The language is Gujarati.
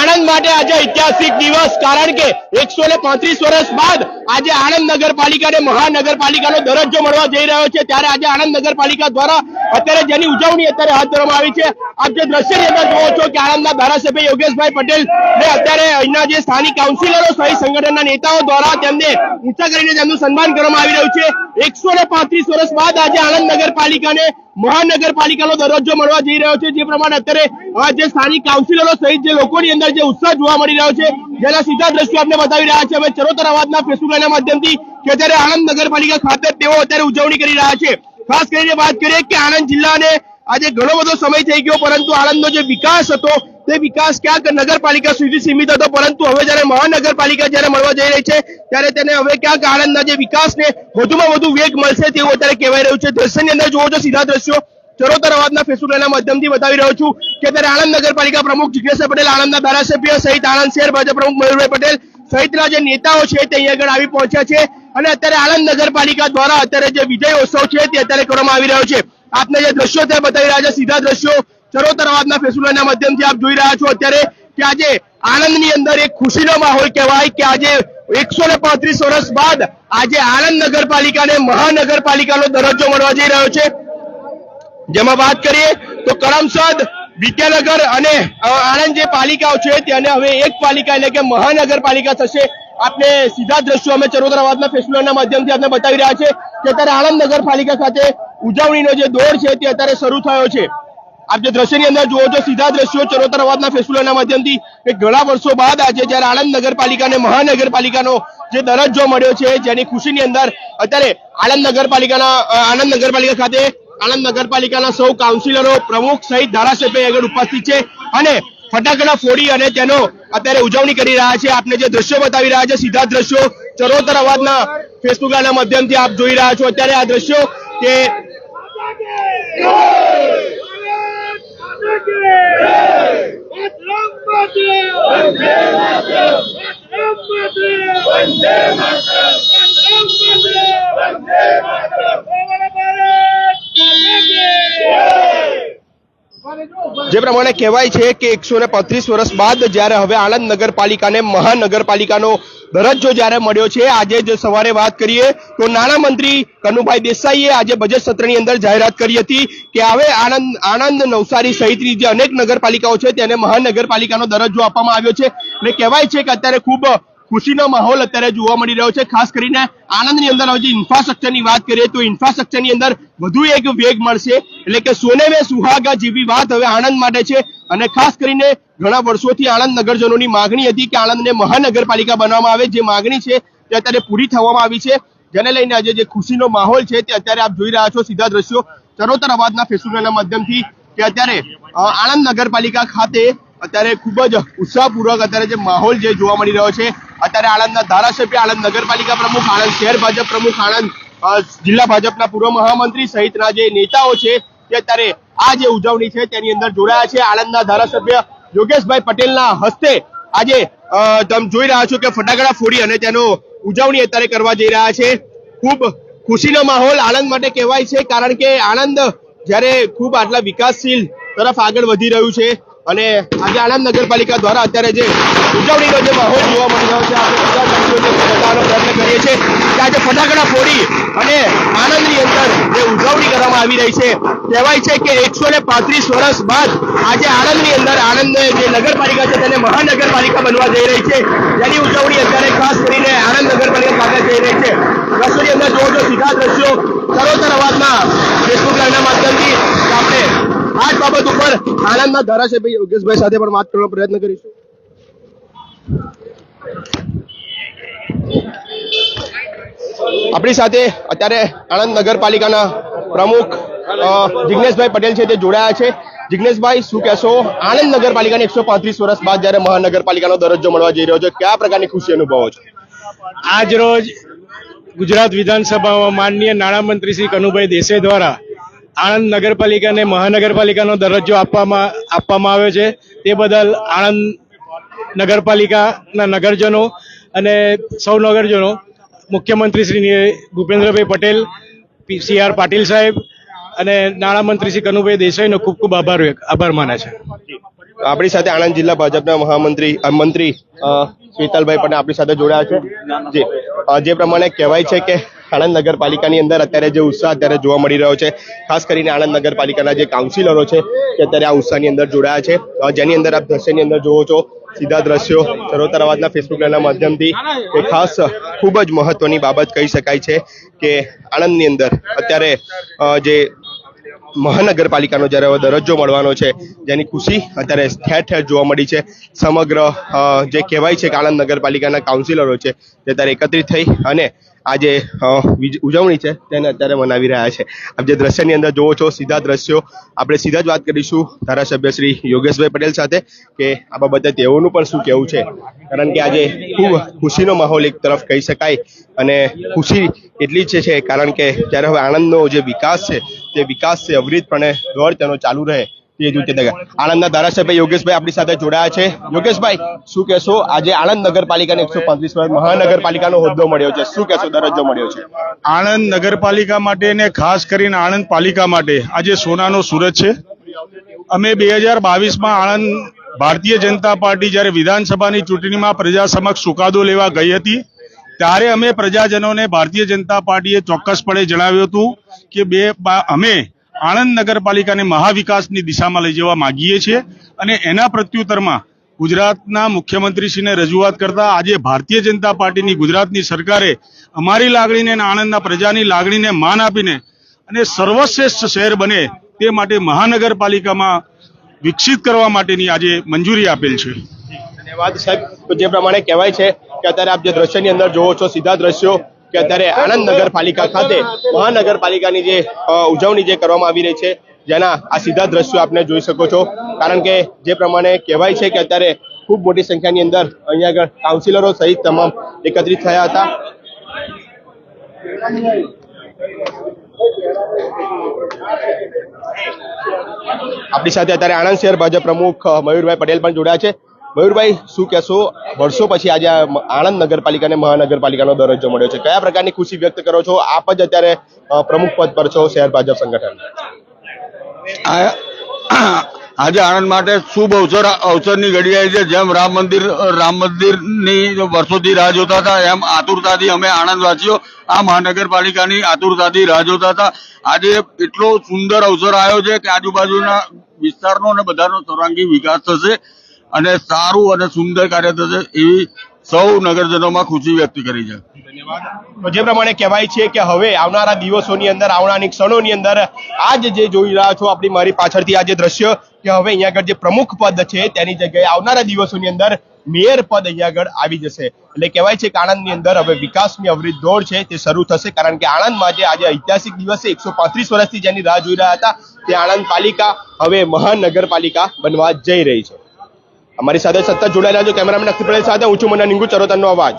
આણંદ માટે આજે ઐતિહાસિક દિવસ, કારણ કે એકસો વર્ષ બાદ આજે આણંદ નગરપાલિકાને મહાનગરપાલિકાનો દરજ્જો મળવા જઈ રહ્યો છે. ત્યારે આજે આણંદ નગરપાલિકા દ્વારા અત્યારે જેની ઉજવણી અત્યારે હાથ ધરવામાં આવી છે. આપ જે દ્રશ્યની જુઓ છો કે આણંદના ધારાસભ્ય યોગેશભાઈ પટેલ ને અત્યારે અહીંના જે સ્થાનિક કાઉન્સિલરો સહિત સંગઠનના નેતાઓ દ્વારા તેમને ઊંચા કરીને તેમનું સન્માન કરવામાં આવી રહ્યું છે. એકસો ને પાંત્રીસ વર્ષ બાદ આજે આણંદ નગરપાલિકાને મહાનગરપાલિકાનો દરજ્જો મળવા જઈ રહ્યો છે. જે પ્રમાણે અત્યારે જે સ્થાનિક કાઉન્સિલરો સહિત જે લોકોની અંદર જે ઉત્સાહ જોવા મળી રહ્યો છે, જેના સીધા દ્રશ્યો આપને બતાવી રહ્યા છે. હવે ચરોતર અવાજના ફેસબુક લાઈનના માધ્યમથી કે અત્યારે આણંદ નગરપાલિકા ખાતે તેઓ અત્યારે ઉજવણી કરી રહ્યા છે. ખાસ કરીને વાત કરીએ કે આણંદ જિલ્લાને આજે ઘણો બધો સમય થઈ ગયો, પરંતુ આણંદનો જે વિકાસ હતો, તે વિકાસ ક્યાંક નગરપાલિકા સુધી સીમિત હતો. પરંતુ હવે જ્યારે મહાનગરપાલિકા જ્યારે મળવા જઈ રહી છે, ત્યારે તેને હવે ક્યાંક આણંદના જે વિકાસને વધુમાં વધુ વેગ મળશે તેવું અત્યારે કહેવાય રહ્યું છે. દ્રશ્યની અંદર જોવો છો સીધા દ્રશ્યો ચરોતર અવાજના ફેસબુકના માધ્યમથી બતાવી રહ્યો છું કે ત્યારે આણંદ નગરપાલિકા પ્રમુખ જિજ્ઞેશ પટેલ, આણંદના ધારાસભ્ય સહિત આણંદ શહેર ભાજપ પ્રમુખ મયુરભાઈ પટેલ સહિતના જે નેતાઓ છે તે અહીંયા આગળ આવી પહોંચ્યા છે. અને અત્યારે આણંદ નગરપાલિકા દ્વારા અત્યારે જે વિજય ઉત્સવ છે તે અત્યારે કરવામાં આવી રહ્યો છે. આપને જે દ્રશ્યો તે બતાવી રહ્યા છે, સીધા દ્રશ્યો ચરોતર અવાજના ફેસબુક માધ્યમથી આપ જોઈ રહ્યા છો અત્યારે કે આજે આણંદની અંદર એક ખુશીનો માહોલ કહેવાય કે આજે એકસો ને પાંત્રીસ વર્ષ બાદ આજે આણંદ નગરપાલિકાને મહાનગરપાલિકાનો દરજ્જો મળવા જઈ રહ્યો છે. જેમાં વાત કરીએ, તો કરમસદ, વિદ્યાનગર અને આણંદ જે પાલિકાઓ છે તેને હવે એક પાલિકા એટલે કે મહાનગરપાલિકા થશે. આપને સીધા દ્રશ્યો અમે ચરોતરાવાદના ફેસ્ટિવલના માધ્યમથી આપને બતાવી રહ્યા છે કે અત્યારે આણંદ નગરપાલિકા ખાતે ઉજવણીનો જે દોર છે તે અત્યારે શરૂ થયો છે. આપ જે દ્રશ્યની અંદર જુઓ છો, સીધા દ્રશ્યો ચરોતર અવાજના ફેસ્ટિવલના માધ્યમથી કે ઘણા વર્ષો બાદ આજે જ્યારે આણંદ નગરપાલિકાને મહાનગરપાલિકાનો જે દરજ્જો મળ્યો છે, જેની ખુશીની અંદર અત્યારે આણંદ નગરપાલિકાના આણંદ નગરપાલિકા ખાતે આણંદ નગરપાલિકાના સૌ કાઉન્સિલરો પ્રમુખ સહિત ધારાસભ્ય આગળ ઉપસ્થિત છે અને ફટાકડા ફોડી અને તેનો અત્યારે ઉજવણી કરી રહ્યા છે. આપને જે દ્રશ્યો બતાવી રહ્યા છે, સીધા દ્રશ્યો ચરોતર અવાજના ફેસબુકના માધ્યમથી આપ જોઈ રહ્યા છો. અત્યારે આ દ્રશ્યો કે જે પ્રમાણે કહેવાય છે કે એકસો પાંત્રીસ વર્ષ બાદ જ્યારે હવે આણંદ નગરપાલિકાને મહાનગરપાલિકાનો દરજ્જો જ્યારે મળ્યો છે, આજે જ સવારે વાત કરીએ તો નાણામંત્રી કનુભાઈ દેસાઈએ આજે બજેટ સત્રની અંદર જાહેરાત કરી હતી કે હવે આણંદ આણંદ નવસારી સહિતની જે અનેક નગરપાલિકાઓ છે, તેને મહાનગરપાલિકાનો દરજ્જો આપવામાં આવ્યો છે. અને કહેવાય છે કે અત્યારે ખૂબ ખુશીનો માહોલ અત્યારે જોવા મળી રહ્યો છે. ખાસ કરીને આનંદની અંદર હવે જે ઇન્ફ્રાસ્ટ્રક્ચરની વાત કરીએ તો ઇન્ફ્રાસ્ટ્રક્ચરની અંદર વધુ એક વેગ મળશે. એટલે કે સોને મે સુહાગા જેવી વાત હવે આણંદ માટે છે. અને ખાસ કરીને ઘણા વર્ષોથી આણંદ નગરજનોની માગણી હતી કે આણંદને મહાનગરપાલિકા બનાવવામાં આવે. જે માગણી છે તે અત્યારે પૂરી થવામાં આવી છે. જેને લઈને આજે જે ખુશીનો માહોલ છે તે અત્યારે આપ જોઈ રહ્યા છો સીધા દ્રશ્યો. ચરોતર અવાજના ફેસબુકના માધ્યમથી કે અત્યારે આણંદ નગરપાલિકા ખાતે અત્યારે ખૂબ જ ઉત્સાહપૂર્વક અત્યારે જે માહોલ જે જોવા મળી રહ્યો છે અત્યારે આણંદના ધારાસભ્ય, આણંદ નગરપાલિકા પ્રમુખ, આણંદ શહેર ભાજપ પ્રમુખ, આણંદ જિલ્લા ભાજપના પૂર્વ મહામંત્રી સહિતના જે નેતાઓ છે, તે અત્યારે આ જે ઉજવણી છે, તેની અંદર જોડાયા છે. આણંદના ધારાસભ્ય યોગેશભાઈ પટેલના હસ્તે આજે તમે જોઈ રહ્યા છો કે ફટાકડા ફોડી અને તેનો ઉજવણી અત્યારે કરવા જઈ રહ્યા છે. ખૂબ ખુશીનો માહોલ આણંદ માટે કહેવાય છે, કારણ કે આણંદ જ્યારે ખૂબ આટલા વિકાસશીલ તરફ આગળ વધી રહ્યું છે અને આજે આણંદ નગરપાલિકા દ્વારા અત્યારે જે ઉજવણીનો જે માહોલ જોવા મળી રહ્યો છે, આપણે બતાવવાનો પ્રયત્ન કરીએ છીએ કે આજે ફટાકડા ફોડી અને આણંદની અંદર જે ઉજવણી કરવામાં આવી રહી છે, કહેવાય છે કે એકસો ને પાંત્રીસ વર્ષ બાદ આજે આણંદની અંદર આણંદ જે નગરપાલિકા છે તેને મહાનગરપાલિકા બનવા જઈ રહી છે. જેની ઉજવણી અત્યારે ખાસ કરીને આણંદ નગરપાલિકા ખાતે થઈ રહી છે. દ્રશ્યોની અંદર જોવો જો સીધા દ્રશ્યો, તરોતર અવાજમાં ફેસબુક આપણે જ બાબત ઉપર આણંદના ધારાસભ્ય યોગેશભાઈ સાથે પણ વાત કરવાનો પ્રયત્ન કરીશું. આપણી સાથે અત્યારે આણંદ નગરપાલિકાના પ્રમુખ જિગ્નેશભાઈ પટેલ છે તે જોડાયા છે. જિગ્નેશભાઈ, શું કહેશો? આણંદ નગરપાલિકાને એકસો પાંત્રીસ વર્ષ બાદ જ્યારે મહાનગરપાલિકાનો દરજ્જો મળવા જઈ રહ્યો છે, કયા પ્રકારની ખુશી અનુભવો છો? આજ રોજ ગુજરાત વિધાનસભામાં માનનીય નાણામંત્રી શ્રી કનુભાઈ દેસાઈ દ્વારા આણંદ નગરપાલિકાને મહાનગરપાલિકાનો દરજ્જો આપવામાં આપવામાં આવ્યો છે. તે બદલ આણંદ નગરપાલિકાના નગરજનો અને સૌ નગરજનો, મુખ્યમંત્રી શ્રી ભૂપેન્દ્રભાઈ પટેલ સી આર પાટીલ સાહેબ અને નાણામંત્રી શ્રી કનુભાઈ દેસાઈનો ખૂબ ખૂબ આભાર આભાર માને છે. આપણી સાથે આણંદ જિલ્લા ભાજપના મહામંત્રી મંત્રી અ, શીતલભાઈ પણ આપણી સાથે જોડાયા છે. જે. જે પ્રમાણે કહેવાય છે કે આણંદ નગરપાલિકાની અંદર અત્યારે જે ઉત્સાહ અત્યારે જોવા મળી રહ્યો છે ખાસ કરીને આણંદ નગરપાલિકાના જે કાઉન્સિલરો છે તે અત્યારે આ ઉત્સાહની અંદર જોડાયા છે. જેની અંદર આપ દ્રશ્યની અંદર જોવો છો સીધા દ્રશ્યો ચરોતર અવાજના ફેસબુક માધ્યમથી એ ખાસ ખૂબ જ મહત્વની બાબત કહી શકાય છે કે આણંદની અંદર અત્યારે જે મહાનગરપાલિકાનો જ્યારે દરજ્જો મળવાનો છે, જેની ખુશી અત્યારે ઠેર ઠેર જોવા મળી છે. સમગ્ર જે કહેવાય છે કે આણંદ નગરપાલિકાના કાઉન્સિલરો છે, તે અત્યારે એકત્રિત થઈ અને આ જે ઉજવણી છે, તેને અત્યારે મનાવી રહ્યા છે. આપ જે દ્રશ્યની અંદર જોવો છો, સીધા દ્રશ્યો. આપણે સીધા જ વાત કરીશું ધારાસભ્ય શ્રી યોગેશભાઈ પટેલ સાથે કે આ બાબતે તેઓનું પણ શું કહેવું છે. કારણ કે આજે ખૂબ ખુશીનો માહોલ એક તરફ કહી શકાય અને ખુશી એટલી જ છે, કારણ કે જ્યારે હવે આણંદનો જે વિકાસ છે તે વિકાસ છે, અવિરતપણે દોર તેનો ચાલુ રહે તે રીતે આણંદના ધારાસભ્ય યોગેશભાઈ આપણી સાથે જોડાયા છે. યોગેશભાઈ, શું કહેશો? આજે આણંદ નગરપાલિકાને એકસો પાંત્રીસ મહાનગરપાલિકાનો હોદ્દો મળ્યો છે. શું કહેશો? દરજ્જો મળ્યો છે. આણંદ નગરપાલિકા માટે અને ખાસ કરીને આણંદ પાલિકા માટે આજે સોનાનો સુરત છે. અમે બે હજાર બાવીસમાં આણંદ ભારતીય જનતા પાર્ટી જ્યારે વિધાનસભાની ચૂંટણીમાં પ્રજા સમક્ષ ચુકાદો લેવા ગઈ હતી ત્યારે અમે પ્રજાજનોને ભારતીય જનતા પાર્ટીએ ચોક્કસપણે જણાવ્યું હતું કે બે અમે આણંદ નગરપાલિકાને મહાવિકાસની દિશામાં લઈ જવા માંગીએ છીએ અને એના પ્રત્યુત્તરમાં ગુજરાતના મુખ્યમંત્રીશ્રીને રજૂઆત કરતા આજે ભારતીય જનતા પાર્ટીની ગુજરાતની સરકારે અમારી લાગણીને અને આણંદના પ્રજાની લાગણીને માન આપીને અને સર્વશ્રેષ્ઠ શહેર બને તે માટે મહાનગરપાલિકામાં વિકસિત કરવા માટેની આજે મંજૂરી આપેલ છે. ધન્યવાદ સાહેબ. જે પ્રમાણે કહેવાય છે કે અત્યારે આપ જે દ્રશ્યની અંદર જોવો છો, સીધા દ્રશ્યો, કે અત્યારે આણંદ નગરપાલિકા ખાતે, મહાનગરપાલિકાની જે ઉજવણી જે કરવામાં આવી રહી છે, જેના આ સીધા દ્રશ્યો આપને જોઈ શકો છો. કારણ કે જે પ્રમાણે કહેવાય છે કે અત્યારે ખૂબ મોટી સંખ્યાની અંદર અહીંયા આગળ કાઉન્સિલરો સહિત તમામ એકત્રિત થયા હતા. આપણી સાથે અત્યારે આણંદ શહેર ભાજપ પ્રમુખ મયુરભાઈ પટેલ પણ જોડાયા છે. મયુરભાઈ, શું કહેશો? વર્ષો પછી આજે આણંદ નગરપાલિકાને મહાનગરપાલિકાનો દરજ્જો મળ્યો છે. કયા પ્રકારની ખુશી વ્યક્ત કરો છો? આપ જ અત્યારે પ્રમુખ પદ પર છો, શહેર ભાજપ સંગઠન. આજે આણંદ માટે શુભ અવસર, અવસરની ઘડી આવી છે. જેમ રામ મંદિર, રામ મંદિરની વર્ષોથી રાહ જોતા હતા, એમ આતુરતાથી અમે આણંદવાસીઓ આ મહાનગરપાલિકાની આતુરતાથી રાહ જોતા હતા. આજે એટલો સુંદર અવસર આવ્યો છે કે આજુબાજુના વિસ્તારનો અને બધાનો સર્વાંગી વિકાસ થશે. અને સારું અને સુંદર કાર્ય થશે એવી સૌ નગરજનોમાં ખુશી વ્યક્ત કરી છે. તો જે પ્રમાણે કહેવાય છે કે હવે આવનારા દિવસોની અંદર, આવનારી ક્ષણોની અંદર, આજ જે જોઈ રહ્યા છો આપણી મારી પાછળથી આ જે દ્રશ્ય કે હવે અહીંયા આગળ જે પ્રમુખ પદ છે તેની જગ્યાએ આવનારા દિવસોની અંદર મેયર પદ અહીંયા આગળ આવી જશે. એટલે કહેવાય છે કે આણંદની અંદર હવે વિકાસની અવરિત દોડ છે તે શરૂ થશે કારણ કે આણંદમાં જે આજે ઐતિહાસિક દિવસે એકસો પાંત્રીસ વર્ષથી જેની રાહ જોઈ રહ્યા હતા, તે આણંદ પાલિકા હવે મહાનગરપાલિકા બનવા જઈ રહી છે. અમારી સાથે સતત જોડાયેલા જો કેમેરામેન પટેલ સાથે હું છું મના નિંગુ ચરોતરનો અવાજ.